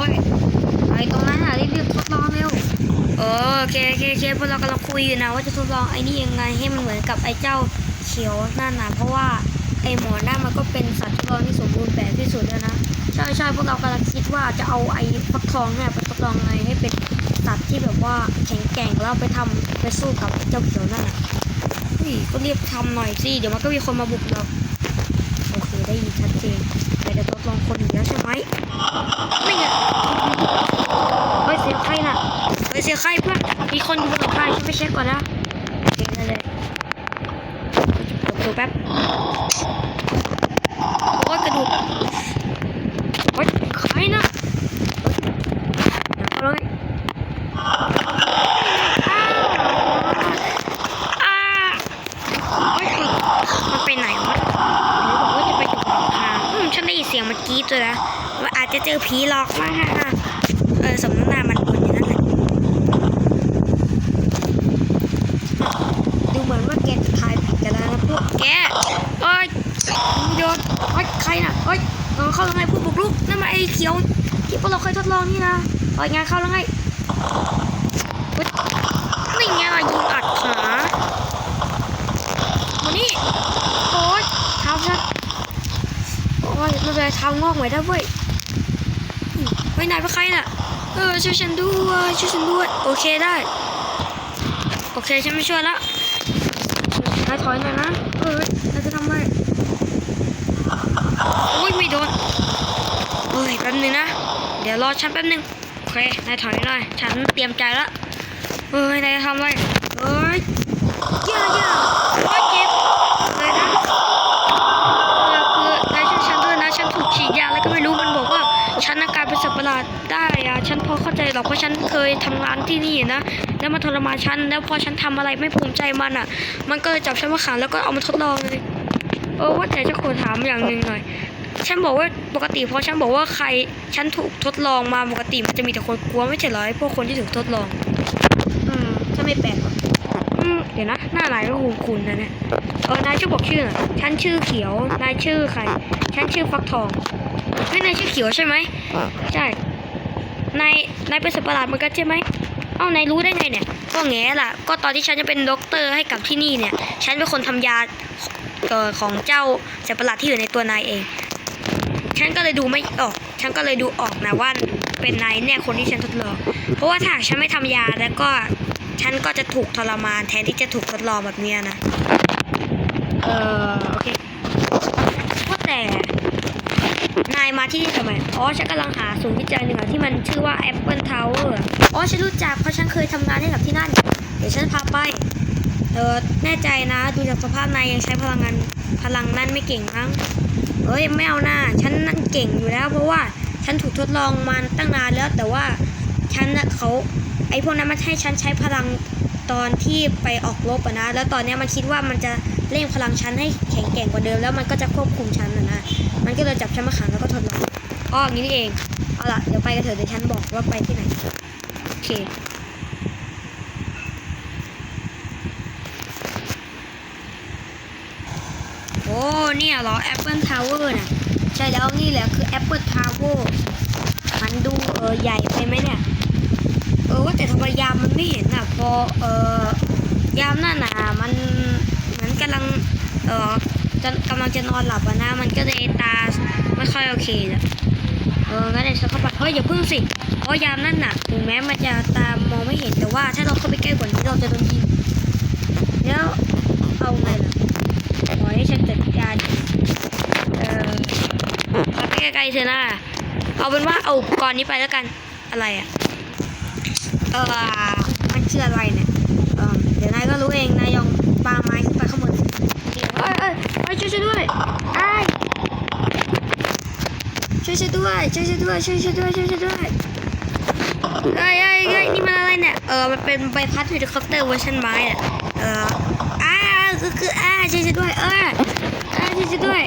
อ้ยไอตรงนั้นอะรีบๆทดลองเร็วเออโอเคโอเคโอเคพวกเรากำลังคุยอยู่นะว่าจะทดลองไอ้นี่ยังไงให้มันเหมือนกับไอ้เจ้าเขียวนั่นนะเพราะว่าไอ้หมอนั่นมันก็เป็นสัตว์ทดลองที่สมบูรณ์แบบที่สุดแล้วนะใช่ใช่พวกเรากำลังคิดว่าจะเอาไอ้ฟักทองเนี่ยไปทดลองไงให้เป็นสัตว์ที่แบบว่าแข็งแกร่งแล้วไปทำไปสู้กับเจ้าเขียวนั่นนะเฮ้ยก็เรียบทำหน่อยสิเดี๋ยวมันก็มีคนมาบุกเรา ได้ยินชัดเจนแต่จะทดลองคนอีกแล้วใช่ไหมไม่ไงเฮ้ยเสียงใครน่ะเฮ้ยเสียงใครเพื่อนมีคนอยู่บนหลังคาฉันไปเช็คก่อนนะโอเคได้เลยจะเปิดตัวแป๊บโอ้ยกระดูกโอ้ยใครน่ะเฮ้ยเอาเลยอ้าวอ้าวเฮ้ยมันไปไหนวะ ไหนบอกว่าจะไปตกหลังคาอืม ฉันได้ยินเสียงเมื่อกี้ตัวนะว่าอาจจะเจอผีหลอกมากฮะเออสมน้ำหน้ามันบนอย่างนั้นแหละดูเหมือนว่าแกจะทายผิดกันแล้วนะพวกแกเอ้ยโยนเอ้ยใครน่ะเอ้ยเออเข้าแล้วไงผู้บุกรุกนั่นมาไอ้เขียวที่พวกเราเคยทดลองนี่นะเอ้ยงานเข้าแล้วไงเฮ้ยนี่ไงล่ะยิงอัดขามานี่โอ๊ยเท้าฉันโอ้ยไม่เป็นไรเท้างอกใหม่ได้เว้ยอืมเฮ้ยนายเป็นใครน่ะ เออช่วยฉันด้วยช่วยฉันด้วย โอเคได้ โอเคฉันไม่ช่วยละนายถอยหน่อยนะ เออนายจะทำอะไรโอ้ยไม่โดนเฮ้ยแป๊บนึงนะ เดี๋ยวรอฉันแป๊บนึง โอเคนายถอยหน่อย ฉันเตรียมใจละเฮ้ยนายจะทำอะไรเฮ้ยย่าย่า ใจหรอกเพราะฉันเคยทำงานที่นี่นะ แล้วมันทรมานฉันแล้วพอฉันทำอะไรไม่ภูมิใจมันอะ มันก็เลยจับฉันมาขังแล้วก็เอามาทดลองเลยเออว่าแต่จะขอถามอย่างหนึ่งหน่อย ฉันบอกว่าปกติพอฉันบอกว่าใครฉันถูกทดลองมาปกติมันจะมีแต่คนกลัวไม่ใช่เหรอไอ้พวกคนที่ถูกทดลอง อืมถ้าไม่แปลกหรอกอืมเดี๋ยวนะหน้าไหนก็คุ้นคุณนะเนี่ยเออนายช่วยบอกชื่อหน่อยฉันชื่อเขียวนายชื่อใครฉันชื่อฟักทองเฮ้ยนายชื่อเขียวใช่ไหมใช่ นายนายเป็นสัตว์ประหลาดเหมือนกันใช่ไหมเอ้านายรู้ได้ไงเนี่ย ก็แง่ล่ะ ก็ตอนที่ฉันจะเป็นด็อกเตอร์ให้กับที่นี่เนี่ย ฉันเป็นคนทำยาเอ่อของเจ้าสัตว์ประหลาดที่อยู่ในตัวนายเอง ฉันก็เลยดูไม่ออก ฉันก็เลยดูออกนะว่าเป็นนายเนี่ยคนที่ฉันทดลอง เพราะว่าถ้าฉันไม่ทำยาแล้วก็ฉันก็จะถูกทรมานแทนที่จะถูกทดลองแบบเนี้ยนะ เออโอเคว่าแต่ นายมาที่นี่ทำไม อ๋อ ฉันกำลังหาศูนย์วิจัยหนึ่งที่มันชื่อว่า Apple Tower อะอ๋อ ฉันรู้จักเพราะฉันเคยทำงานให้กับที่นั่น เดี๋ยวฉันพาไป เออแน่ใจนะ ดูจากสภาพนายยังใช้พลังงานพลังนั่นไม่เก่งมั้งเอ้ยไม่เอาหน้า ฉันนั่นเก่งอยู่แล้ว เพราะว่าฉันถูกทดลองมาตั้งนานแล้ว แต่ว่าฉันน่ะเขาไอพวกนั้นมันให้ฉันใช้พลังตอนที่ไปออกรบอะนะ แล้วตอนเนี้ยมันคิดว่ามันจะ เร่งพลังฉันให้แข็งแกร่งกว่าเดิมแล้วมันก็จะควบคุมฉันนะนะมันก็เลยจับฉันมาขังแล้วก็ทดลองอ๋ออย่างนี้นี่เองเอาล่ะเดี๋ยวไปกันเถอะเดี๋ยวฉันบอกว่าไปที่ไหนโอเคโอ้เนี่ยเหรอ Apple Tower น่ะใช่แล้วนี่แหละคือ Apple Tower มันดูเออใหญ่ไปไหมเนี่ยเออว่าแต่ทำไมยามมันไม่เห็นอะพอเออยามหน้าหนามัน กำลังเออจะกำลังจะนอนหลับอะนะ มันก็เลยตาไม่ค่อยโอเคเลยเอองั้นเดี๋ยวฉันเข้าไปเฮ้ยอย่าพึ่งสิเพราะยามนั่นน่ะถึงแม้มันจะตามองไม่เห็นแต่ว่า ถ้าเราเข้าไปใกล้กว่านี้เราจะโดนยิงแล้วเอาไงล่ะขอให้ฉันจัดการเออพักใกล้ๆเธอหน้าเอาเป็นว่าเอาอุปกรณ์นี้ไปแล้วกันอะไรอะเออมันชื่ออะไรเนี่ยเออเดี๋ยวนายก็รู้เองนายยองปาไม้ขึ้นไปข้างบนสิ ยเอ้ยช่วยช่วยด้วยไอช่วยช่วยด้วยช่วยช่วยด้วยช่วยช่วยด้วยช่วยช่วยด้วยเอ้ยเอ้ยเอ้นี่มันอะไรเนี่ยเออมันเป็นใบพัดเฮลิคอปเตอร์เวอร์ชันไม้อะเอออ้าคือคืออ้าช่วยช่วยด้วยเอออ้าช่วยช่วยด้วย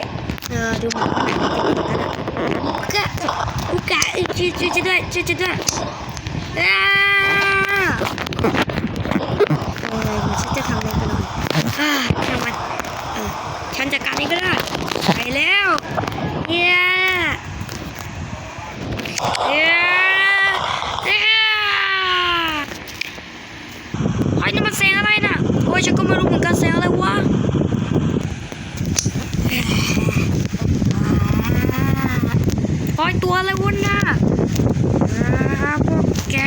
เออดูมันอะก็อุกะช่วยช่วยช่วยด้วยช่วยช่วยด้วยอ้า จัดการเองก็ได้ไปแล้วเนี่ยเน่ยเฮ้ยนี่มันเสีงอะไรน่ะโอ้ยฉันก็ไม่รู้เหมือนกันเสีงอะไรวะปอยตัวอะไรวุ่นน่ะพวกแก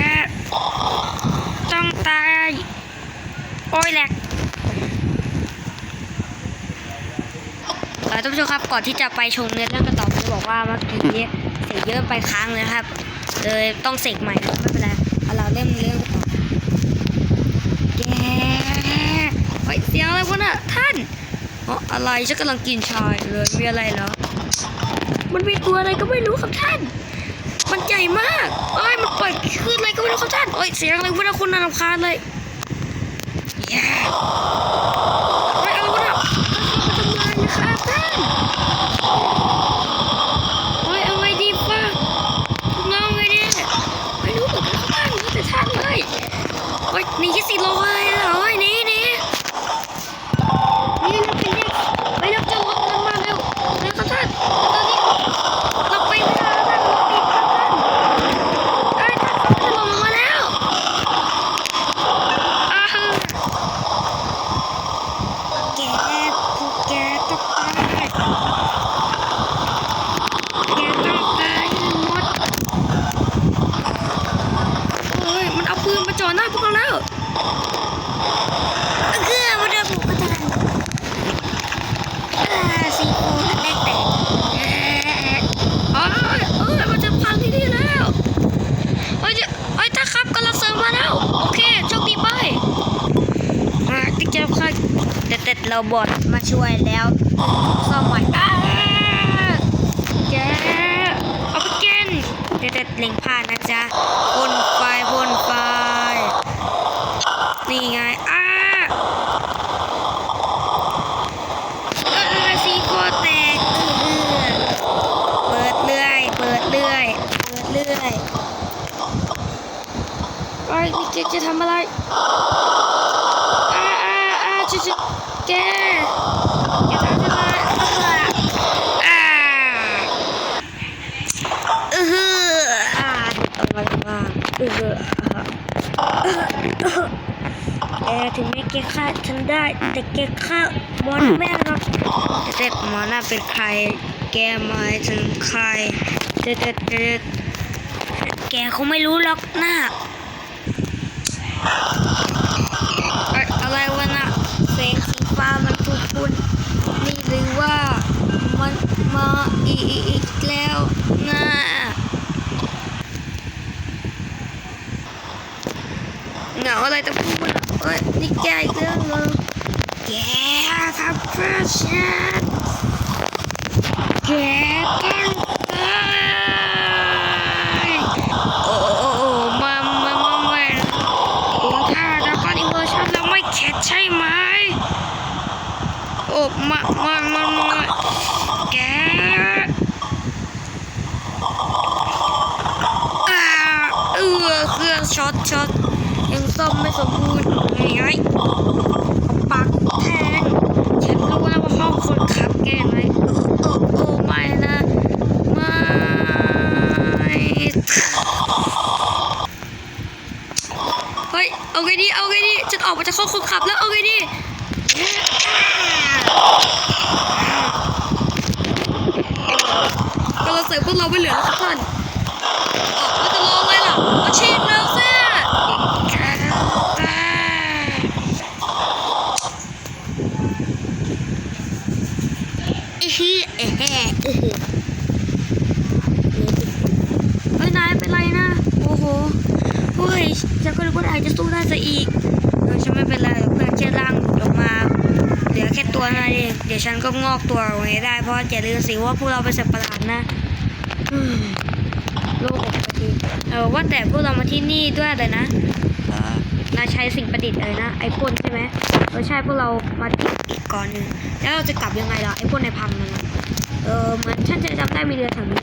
ต้องตายโอ้ยแหลก ท่านผู้ชมครับก่อนที่จะไปชมเนื้อเรื่องกันต่อผมจะบอกว่าเมื่อกี้เสียงเยอะไปค้างเลยนะครับ เลยต้องเสกใหม่นะไม่เป็นไรเอาเราเล่มเรื่องกันต่อแกเฮ้ยเสียงอะไรวะน่ะท่านอ๋ออะไรฉันกำลังกินชายเลยมีอะไรเหรอมันมีตัวอะไรก็ไม่รู้ครับท่าน มันใหญ่มากเอ้ยมันปล่อยขึ้นอะไรก็ไม่รู้ครับท่านเอ้ยเสียงอะไรวะนะคุณน่ารำคาญเลยแย่เฮ้ยอะไรวะน่ะมันทำลายนะครับท่านเฮ้ย เอาไงดีฟ้าพวกน้องไงเนี่ยไม่รู้เหมือนกันครับท่านรู้แต่ท่านเลยเฮ้ยหนีแค่สี่โลเลยเหรอเฮ้ยหนีหนีนี่เราเป็นเด็กไปเร็วจะรถมันมาเร็วเร็วครับท่านตอนนี้ เราไปไม่ได้แล้วท่านเราติดครับท่านไอ้ยท่านเขาจะลงมาแล้วอ้าวแกพวกแกต้องตายแกต้องตายให้หมดเฮ้ย มันเอาปืนมาจ่อหน้าพวกเราแล้วเกือมาเดินบุกกันทันอ่าสีโคตรแรกแตก เอ้ยเอ้ยมันจะพังที่นี่แล้วเอ้ยจะเอ้ยถ้าครับกำลังเสริมมาแล้ว โอเคโชคดีไปอ่าติ๊กเจ็บค่ะ เด็ดเด็ดเราบอดมาช่วยแล้วซ่อมใหม่อ้าแกเอาไปกินเด็ดเด็ดเล็งผ่านนะจ๊ะพ่นไฟพ่นไฟนี่ไงอ้าเออซีโคแตกเออเปิดเรื่อย เปิดเรื่อย เปิดเรื่อยไอ้ยนี่แกจะทำอะไรอ้าอ้าอ้าจะจะ แกแกทำอะไรอ่าเอออ่าเอาอะไรบ้างเออแกถึงแม้แกฆ่าฉันได้ แต่แกฆ่าบอลแม่หรอกแต่หมอน่าเป็นใคร แกหมายถึงใครเด็ดเด็ดเด็ดแกคงไม่รู้หรอกนะเอ้ยอะไรวะน่ะแส งสีฟ้ามันคุ้นคุ้นๆนี่หรือว่ามันมาอีกแล้วนะเหงาอะไรต้องพูดอะเอ้ยนี่แกอีกเรื่องนึงแกทำเพื่อฉันแกต้องตายโอ้โอ้โอ้มามามามาดูท่าแล้วก็นี่เวอร์ชันเราไม่เข็ดใช่ไหม โอ้มามามามาแกอ่าเออเครื่องช็อตช็อต ยังซ่อมไม่สมบูรณ์ยังไงปักแทงฉันรู้แล้วว่าห้องคนขับแกไหนโอ้โอ้โอ้ไม่นะไม่เฮ้ยเอาไงดีเอาไงดีฉันออกมาจากห้องคนขับแล้วเอาไงดีกำลังใส่พวกเราไม่เหลือแล้วครับท่านออกแล้วจะรออะไรล่ะมาฉีดแล้วสิอี ฮีเอะแฮ่อื้อหือเฮ้ยนายเป็นไรนะ โอ้โหเฮ้ยฉันก็นึกว่านายจะสู้ได้ซะอีกเออฉันไม่เป็นไรเพื่อนแค่ร่างหลุดออกมาเหลือแค่ตัวนั่นเองเดี๋ยวฉันก็งอกตัวออกมาได้ เพราะอย่าลืมสิว่าพวกเราเป็นสัตว์ประหลาดนะอืมโลกอกไปทีเออว่าแต่พวกเรามาที่นี่ด้วยเลยนะ เราใช้สิ่งประดิษฐ์อะไรนะไอพ่นใช่ไหมเออใช่พวกเรามาตีอีกก่อนหนึ่งแล้วเราจะกลับยังไงล่ะไอพ่นในพังมันเออเหมือนฉันจะจำได้มีเรือแถวนี้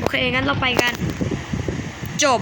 โอเคงั้นเราไปกัน จบ